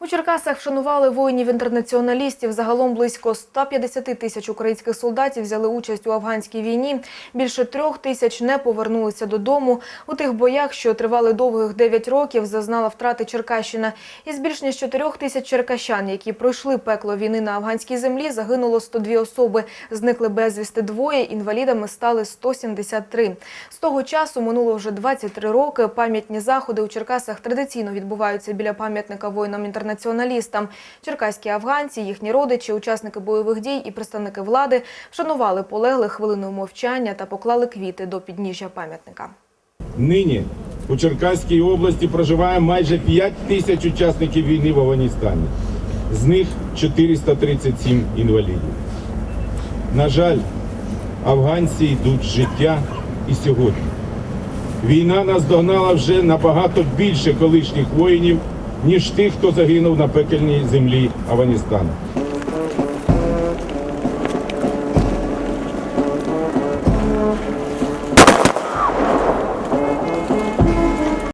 У Черкасах вшанували воїнів-інтернаціоналістів. Загалом близько 150 тисяч українських солдатів взяли участь у афганській війні. Більше трьох тисяч не повернулися додому. У тих боях, що тривали довгих 9 років, зазнала втрати Черкащина. Із більш ніж 4 тисяч черкащан, які пройшли пекло війни на афганській землі, загинуло 102 особи. Зникли безвісти двоє, інвалідами стали 173. З того часу минуло вже 23 роки. Пам'ятні заходи у Черкасах традиційно відбуваються біля пам'ятника воїнам-інтернаціоналістам. Черкаські афганці, їхні родичі, учасники бойових дій і представники влади вшанували полеглих хвилиною мовчання та поклали квіти до підніжжя пам'ятника. Нині у Черкаській області проживає майже 5 тисяч учасників війни в Афганістані. З них 437 інвалідів. На жаль, афганці йдуть життя і сьогодні. Війна наздогнала вже набагато більше колишніх воїнів, ніж тих, хто загинув на пекельній землі Афганістану.